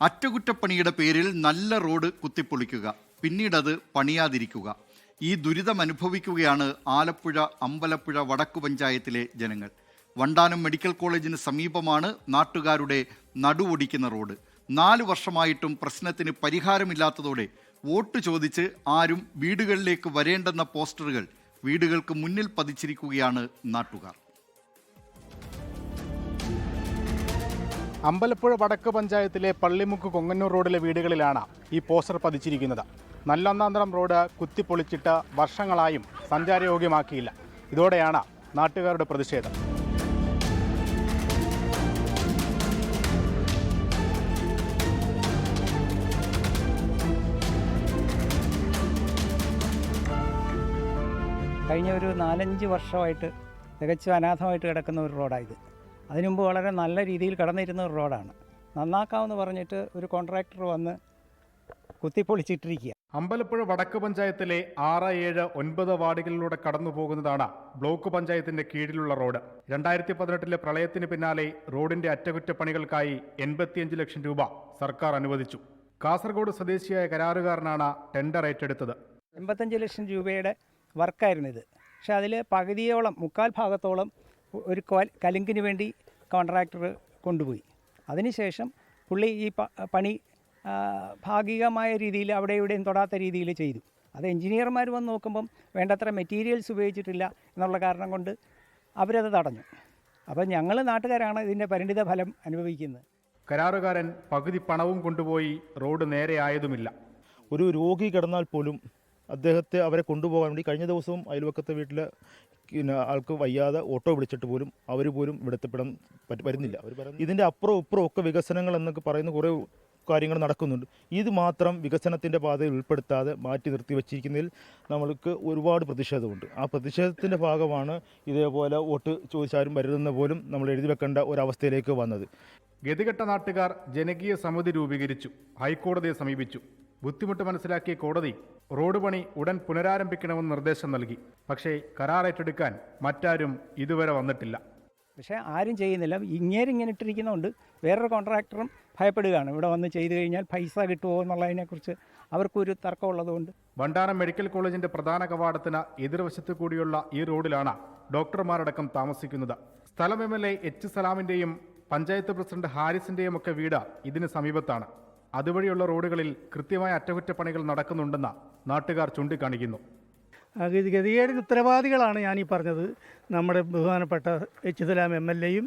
അറ്റകുറ്റപ്പണിയുടെ പേരിൽ നല്ല റോഡ് കുത്തിപ്പൊളിക്കുക. പിന്നീടത് പണിയാതിരിക്കുക. ഈ ദുരിതം അനുഭവിക്കുകയാണ് ആലപ്പുഴ അമ്പലപ്പുഴ വടക്കു പഞ്ചായത്തിലെ ജനങ്ങൾ. വണ്ടാനം മെഡിക്കൽ കോളേജിന് സമീപമാണ് നാട്ടുകാരുടെ നടുവൊടിക്കുന്ന റോഡ്. നാല് വർഷമായിട്ടും പ്രശ്നത്തിന് പരിഹാരമില്ലാത്തതോടെ വോട്ട് ചോദിച്ച് ആരും വീടുകളിലേക്ക് വരേണ്ടെന്ന പോസ്റ്ററുകൾ വീടുകൾക്ക് മുന്നിൽ പതിച്ചിരിക്കുകയാണ് നാട്ടുകാർ. അമ്പലപ്പുഴ വടക്ക് പഞ്ചായത്തിലെ പള്ളിമുക്ക് കൊങ്ങന്നൂർ റോഡിലെ വീടുകളിലാണ് ഈ പോസ്റ്റർ പതിച്ചിരിക്കുന്നത്. നല്ലൊന്നാന്തരം റോഡ് കുത്തിപ്പൊളിച്ചിട്ട് വർഷങ്ങളായും സഞ്ചാരയോഗ്യമാക്കിയില്ല. ഇതോടെയാണ് നാട്ടുകാരുടെ പ്രതിഷേധം. കഴിഞ്ഞ ഒരു നാലഞ്ച് വർഷമായിട്ട് തികച്ചും അനാഥമായിട്ട് കിടക്കുന്ന ഒരു റോഡാണ് അതിനു മുമ്പ് വളരെ നല്ല രീതിയിൽ കടന്നിരുന്ന ഒരു റോഡാണ്. നന്നാക്കാമെന്ന് പറഞ്ഞിട്ട് ഒരു കോൺട്രാക്ടർ വന്ന് കുത്തിപ്പൊളിച്ചിട്ടിരിക്കുക അമ്പലപ്പുഴ വടക്ക് പഞ്ചായത്തിലെ ആറ് ഏഴ് ഒൻപത് വാർഡുകളിലൂടെ കടന്നു പോകുന്നതാണ് ബ്ലോക്ക് പഞ്ചായത്തിന്റെ കീഴിലുള്ള റോഡ്. രണ്ടായിരത്തി പതിനെട്ടിലെ പ്രളയത്തിന് പിന്നാലെ റോഡിന്റെ അറ്റകുറ്റപ്പണികൾക്കായി എൺപത്തിയഞ്ച് ലക്ഷം രൂപ സർക്കാർ അനുവദിച്ചു. കാസർഗോഡ് സ്വദേശിയായ കരാറുകാരനാണ് ടെൻഡർ ഏറ്റെടുത്തത്. എൺപത്തഞ്ച് ലക്ഷം രൂപയുടെ വർക്കായിരുന്നു ഇത്. പക്ഷെ അതിൽ പകുതിയോളം മുക്കാൽ ഭാഗത്തോളം ഒരു കലുങ്കിന് വേണ്ടി കോൺട്രാക്ടർ കൊണ്ടുപോയി. അതിനുശേഷം പുള്ളി ഈ പണി ഭാഗികമായ രീതിയിൽ അവിടെ ഇവിടെയും തൊടാത്ത രീതിയിൽ ചെയ്തു. അത് എഞ്ചിനീയർമാർ വന്ന് നോക്കുമ്പം വേണ്ടത്ര മെറ്റീരിയൽസ് ഉപയോഗിച്ചിട്ടില്ല എന്നുള്ള കാരണം കൊണ്ട് അവരത് തടഞ്ഞു. അപ്പം ഞങ്ങൾ നാട്ടുകാരാണ് ഇതിന്റെ പരിണിത ഫലം അനുഭവിക്കുന്നത്. കരാറുകാരൻ പകുതി പണവും കൊണ്ടുപോയി റോഡ് നേരെ ആയതുമില്ല. ഒരു രോഗി കിടന്നാൽ പോലും അദ്ദേഹത്തെ അവരെ കൊണ്ടുപോകാൻ വേണ്ടി കഴിഞ്ഞ ദിവസവും അയൽവക്കത്തെ വീട്ടിൽ പിന്നെ ആൾക്ക് വയ്യാതെ ഓട്ടോ വിളിച്ചിട്ട് പോലും അവർ പോലും വിടത്തപ്പെടാൻ പറ്റി വരുന്നില്ല. ഇതിന്റെ അപ്പുറം ഇപ്പുറം ഒക്കെ വികസനങ്ങൾ എന്നൊക്കെ പറയുന്ന കുറേ കാര്യങ്ങൾ നടക്കുന്നുണ്ട്. ഇത് മാത്രം വികസനത്തിന്റെ പാതയിൽ ഉൾപ്പെടുത്താതെ മാറ്റി നിർത്തി വച്ചിരിക്കുന്നതിൽ നമ്മൾക്ക് ഒരുപാട് പ്രതിഷേധമുണ്ട്. ആ പ്രതിഷേധത്തിന്റെ ഭാഗമാണ് ഇതേപോലെ വോട്ട് ചോദിച്ചാലും വരുതെന്ന് പോലും നമ്മൾ എഴുതി വെക്കേണ്ട ഒരവസ്ഥയിലേക്ക് വന്നത്. ഗതികെട്ട നാട്ടുകാർ ജനകീയ സമിതി രൂപീകരിച്ചു. ഹൈക്കോടതിയെ സമീപിച്ചു. ബുദ്ധിമുട്ട് മനസ്സിലാക്കിയ കോടതി റോഡ് പണി ഉടൻ പുനരാരംഭിക്കണമെന്ന് നിർദ്ദേശം നൽകി. പക്ഷേ കരാർ ഏറ്റെടുക്കാൻ മറ്റാരും ഇതുവരെ വന്നിട്ടില്ല. പക്ഷേ ആരും ചെയ്യുന്നില്ല. ഇങ്ങേരിങ്ങനെ ഇട്ടിരിക്കുന്നതുകൊണ്ട് വേറൊരു കോൺട്രാക്ടറും ഭയപ്പെടുകയാണ്. ഇവിടെ വന്ന് ചെയ്തു കഴിഞ്ഞാൽ പൈസ കിട്ടുമോ എന്നുള്ളതിനെക്കുറിച്ച് അവർക്കൊരു തർക്കമുള്ളതുകൊണ്ട്. ഭണ്ഡാരം മെഡിക്കൽ കോളേജിന്റെ പ്രധാന കവാടത്തിന് എതിർവശത്ത് കൂടിയുള്ള ഈ റോഡിലാണ് ഡോക്ടർമാരടക്കം താമസിക്കുന്നത്. സ്ഥലം എം എൽ എ എച്ച് സലാമിന്റെയും പഞ്ചായത്ത് പ്രസിഡന്റ് ഹാരിസിന്റെയും ഒക്കെ വീട് ഇതിന് സമീപത്താണ്. അതുവഴിയുള്ള റോഡുകളിൽ കൃത്യമായ അറ്റകുറ്റപ്പണികൾ നടക്കുന്നുണ്ടെന്ന് നാട്ടുകാർ ചൂണ്ടിക്കാണിക്കുന്നു. ഗതികേടിന് ഉത്തരവാദികളാണ് ഞാനീ പറഞ്ഞത്. നമ്മുടെ ബഹുമാനപ്പെട്ട എച്ച് സലാം എം എൽ എയും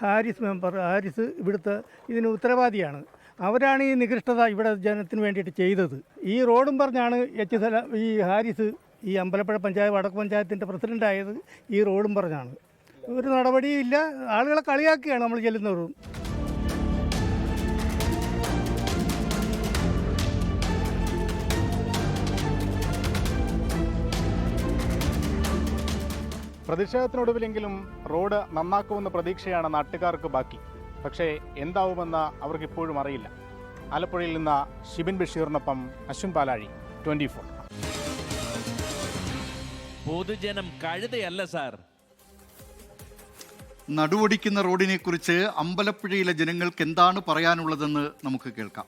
ഹാരിസ് മെമ്പർ ഹാരിസ് ഇവിടുത്തെ ഇതിന് ഉത്തരവാദിയാണ്. അവരാണ് ഈ നികൃഷ്ടത ഇവിടെ ജനത്തിന് വേണ്ടിയിട്ട് ചെയ്തത്. ഈ റോഡും പറഞ്ഞാണ് എച്ച് സലാം ഈ ഹാരിസ് ഈ അമ്പലപ്പുഴ പഞ്ചായത്ത് വടക്ക് പഞ്ചായത്തിന്റെ പ്രസിഡന്റായത് ഈ റോഡും പറഞ്ഞാണ്. ഒരു നടപടിയും ഇല്ല. ആളുകളെ കളിയാക്കുകയാണ് നമ്മൾ ചെല്ലുന്നവരും. പ്രതിഷേധത്തിനൊടുവിലെങ്കിലും റോഡ് നന്നാക്കുമെന്ന പ്രതീക്ഷയാണ് നാട്ടുകാർക്ക് ബാക്കി. പക്ഷേ എന്താവുമെന്ന് അവർക്ക് ഇപ്പോഴും അറിയില്ല. ആലപ്പുഴയിൽ നിന്ന് ഷിബിൻ ബഷീറിനൊപ്പം അശ്വിൻ പാലാഴി ട്വന്റി ഫോർ. പൊതുജനം കഴുതയല്ല സാർ. നടുവടിക്കുന്ന റോഡിനെ കുറിച്ച് അമ്പലപ്പുഴയിലെ ജനങ്ങൾക്ക് എന്താണ് പറയാനുള്ളതെന്ന് നമുക്ക് കേൾക്കാം.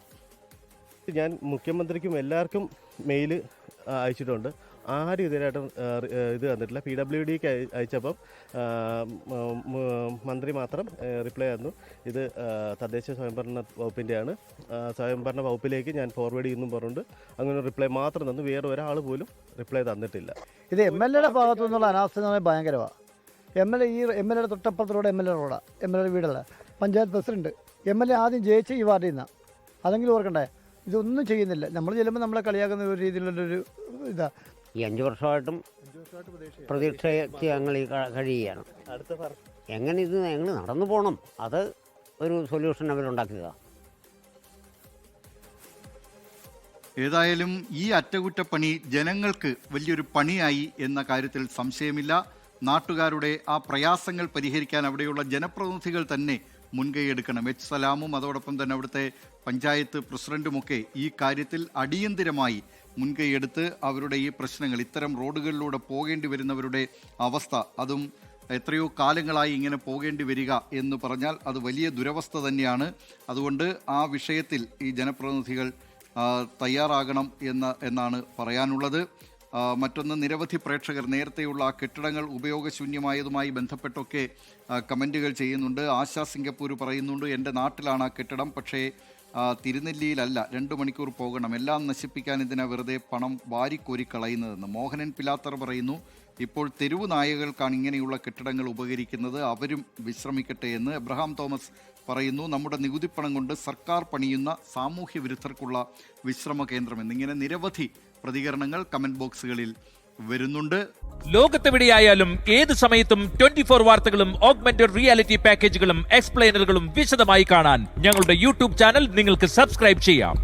ഞാൻ മുഖ്യമന്ത്രിക്കും എല്ലാവർക്കും മെയിൽ അയച്ചിട്ടുണ്ട്. ആരും ഇതിനായിട്ടും ഇത് തന്നിട്ടില്ല. പി ഡബ്ല്യു ഡിക്ക് അയച്ചപ്പം മന്ത്രി മാത്രം റിപ്ലൈ ആയിരുന്നു ഇത് തദ്ദേശ സ്വയംഭരണ വകുപ്പിന്റെയാണ് സ്വയംഭരണ വകുപ്പിലേക്ക് ഞാൻ ഫോർവേഡ് ചെയ്യുന്നു പറഞ്ഞുകൊണ്ട് അങ്ങനെ റിപ്ലൈ മാത്രം തന്നു. വേറെ ഒരാൾ പോലും റിപ്ലൈ തന്നിട്ടില്ല. ഇത് എം എൽ എയുടെ ഭാഗത്തു നിന്നുള്ള അനാസ്ഥ ഭയങ്കരമാണ് എം എൽ എ ഈ എം എൽ എയുടെ തൊട്ടപ്പുറത്തോടെ എം എൽ എ റോഡാണ് എം എൽ എയുടെ വീടല്ല. Panchayat president. M L A ആദ്യം ജയിച്ച ഈ വാർഡിൽ നിന്നാണ് അതെങ്കിലും ഓർക്കണ്ടേ? ഇതൊന്നും ചെയ്യുന്നില്ല. നമ്മൾ ചെല്ലുമ്പോൾ നമ്മളെ കളിയാക്കുന്ന ഒരു രീതിയിലുള്ളൊരു ഇതാ. ഈ അഞ്ച് വർഷമായിട്ടും പ്രതീക്ഷയ്ക്ക് ഞങ്ങൾ ഈ കഴിയുകയാണ്. എങ്ങനെ ഇത് ഞങ്ങൾ നടന്നു പോകണം അത് ഒരു സൊല്യൂഷൻ അവരുണ്ടാക്കുക ഏതായാലും ഈ അറ്റകുറ്റപ്പണി ജനങ്ങൾക്ക് വലിയൊരു പണിയായി എന്ന കാര്യത്തിൽ സംശയമില്ല. നാട്ടുകാരുടെ ആ പ്രയാസങ്ങൾ പരിഹരിക്കാൻ അവിടെയുള്ള ജനപ്രതിനിധികൾ തന്നെ മുൻകൈയെടുക്കണം എച്ച് സലാമും അതോടൊപ്പം തന്നെ അവിടുത്തെ പഞ്ചായത്ത് പ്രസിഡന്റുമൊക്കെ ഈ കാര്യത്തിൽ അടിയന്തിരമായി മുൻകൈയെടുത്ത് അവരുടെ ഈ പ്രശ്നങ്ങൾ ഇത്തരം റോഡുകളിലൂടെ പോകേണ്ടി വരുന്നവരുടെ അവസ്ഥ അതും എത്രയോ കാലങ്ങളായി ഇങ്ങനെ പോകേണ്ടി വരിക എന്ന് പറഞ്ഞാൽ അത് വലിയ ദുരവസ്ഥ തന്നെയാണ്. അതുകൊണ്ട് ആ വിഷയത്തിൽ ഈ ജനപ്രതിനിധികൾ തയ്യാറാകണം എന്ന എന്നാണ് പറയാനുള്ളത്. മറ്റൊന്ന് നിരവധി പ്രേക്ഷകർ നേരത്തെയുള്ള ആ കെട്ടിടങ്ങൾ ഉപയോഗശൂന്യമായതുമായി ബന്ധപ്പെട്ടൊക്കെ കമന്റുകൾ ചെയ്യുന്നുണ്ട്. ആശാ സിംഗപ്പൂർ പറയുന്നുണ്ട് എന്റെ നാട്ടിലാണ് ആ കെട്ടിടം പക്ഷേ തിരുനെല്ലിയിലല്ല രണ്ട് മണിക്കൂർ പോകണം. എല്ലാം നശിപ്പിക്കാൻ ഇതിനെ വെറുതെ പണം വാരിക്കോരി കളയുന്നതെന്ന് മോഹനൻ പിലാത്തർ പറയുന്നു. ഇപ്പോൾ തെരുവു നായകൾക്കാണ് ഇങ്ങനെയുള്ള കെട്ടിടങ്ങൾ ഉപകരിക്കുന്നത്. അവരും വിശ്രമിക്കട്ടെ എന്ന് എബ്രഹാം തോമസ് പറയുന്നു. നമ്മുടെ നികുതിപ്പണം കൊണ്ട് സർക്കാർ പണിയുന്ന സാമൂഹ്യ വിരുദ്ധർക്കുള്ള വിശ്രമ കേന്ദ്രം എന്നിങ്ങനെ നിരവധി പ്രതികരണങ്ങൾ കമന്റ് ബോക്സുകളിൽ വരുന്നുണ്ട്. ലോകത്തെവിടെയായാലും ഏത് സമയത്തും ട്വന്റി ഫോർ വാർത്തകളും ഓഗ്മെന്റഡ് റിയാലിറ്റി പാക്കേജുകളും എക്സ്പ്ലെയിനറുകളും വിശദമായി കാണാൻ ഞങ്ങളുടെ യൂട്യൂബ് ചാനൽ നിങ്ങൾക്ക് സബ്സ്ക്രൈബ് ചെയ്യാം.